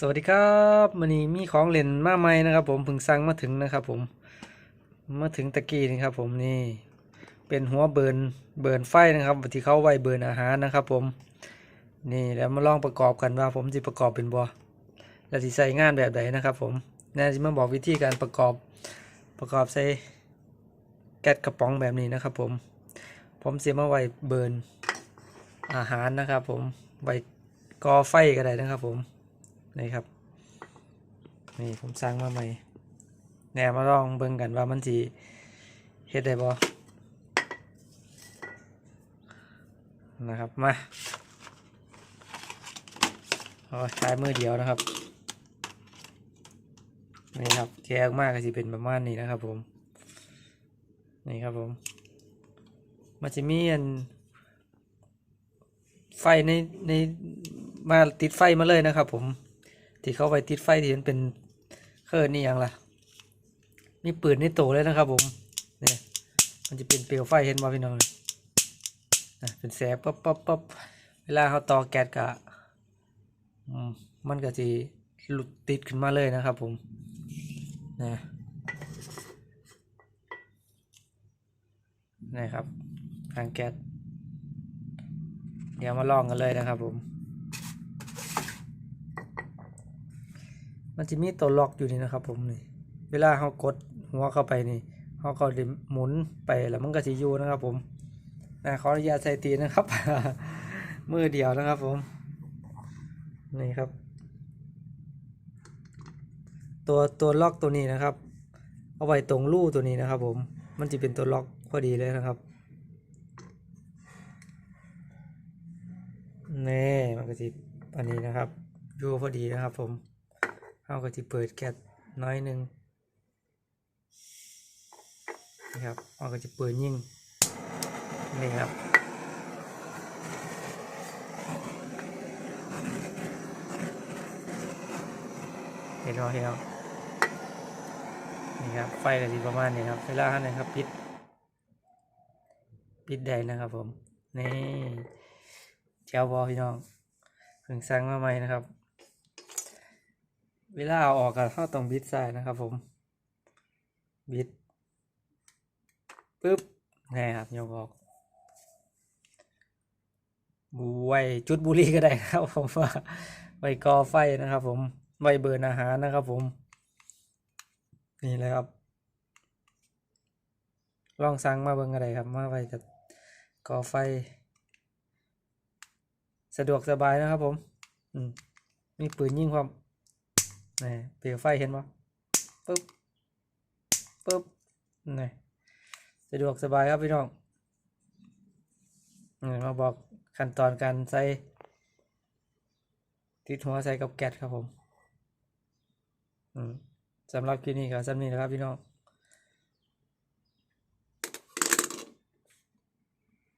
สวัสดีครับวันนี้มีของเล่นมาใหม่นะครับ ผมเพิ่งสั่งมาถึงนะครับ ผมมาถึงตะกี้นี่ครับ ผมนี่เป็นหัวเบิร์นเบิร์นไฟนะครับที่เขาไว้เบิร์นอาหารนะครับ ผมนี่แล้วมาลองประกอบกันว่า ผมจะประกอบเป็นบ่และที่ใส่งานแบบไหนนะครับ ผมแน่จะมาบอกวิธีการประกอบประกอบใส่แก๊สกระป๋องแบบนี้นะครับ ผม ผมเสียมาไว้เบิร์นอาหารนะครับ ผมไว้กอไฟก็ได้นะครับ ผม นี่ครับนี่ผมสร้างมาใหม่แนมาลองเบิ่งกันว่ามันสิเฮ็ดได้บ่นะครับมาเอาใช้มือเดียวนะครับนี่ครับแกะออกมากก็สิเป็นประมาณนี้นะครับผมนี่ครับผมมันจะมีอันไฟในในมาติดไฟมาเลยนะครับผม ที่เขาไปติดไฟที่มันเป็นเครื่องนี่ยังล่ะ มีปืนในโตเลยนะครับ ผมเนี่ยมันจะเป็นเปลวไฟเห็นบ่พี่น้องนะเป็นแสบปั๊บปั๊บปั๊บเวลาเขาต่อแก๊สกะมมันก็จะหลุดติดขึ้นมาเลยนะครับ ผมนะนะครับทางแก๊สเดี๋ยวมาลองกันเลยนะครับผม มันจะมีตัวล็อกอยู่นี่นะครับ ผมนี่ เวลาเขากดหัวเข้าไปนี่เขาก็จะหมุนไปแล้วมันก็จะอยู่นะครับ ผมนะขออนุญาตใส่ตีนะครับ มือเดียวนะครับ ผม นี่ครับ ตัวตัวล็อกตัวนี้นะครับ เอาไว้ตรงรูตัวนี้นะครับ ผม มันจะเป็นตัวล็อกพอดีเลยนะครับนี่มันก็จะอันนี้นะครับ อยู่พอดีนะครับผม เราก็จะเปิดแก๊สน้อยหนึ่งนะครับเราก็จะเปิดยิ่งนี่ครับเห็นไหมเห็นไหมนี่ครับไฟก็จะประมาณนี้ครับเวลาท่านนะครับปิดปิดได้นะครับผมนี่เจ้าบอพี่น้องเพิ่งสั่งมาใหม่นะครับ เวลาเอาออกก็เราต้องบิดซ้ายนะครับผม บิดปึ๊บนี่ครับยกออกบูไว้จุดบุรีก็ได้ครับผมว่าไว้ก่อไฟนะครับ ผมไว้เบิร์นอาหารนะครับ ผม นี่เลยครับ ลองสั่งมาเบิ่งอะไรครับมาไว้จะก่อไฟ สะดวกสบายนะครับผม อืมมีปืนยิงความ นี่เปลวไฟเห็นปะปึ๊บปึ๊บนี่สะดวกสบายครับพี่น้องนี่มาบอกขั้นตอนการใส่ติดหัวใส่กับแกดครับผมอืมสำหรับคลิปนี้ก็สำนี้นะครับพี่น้อง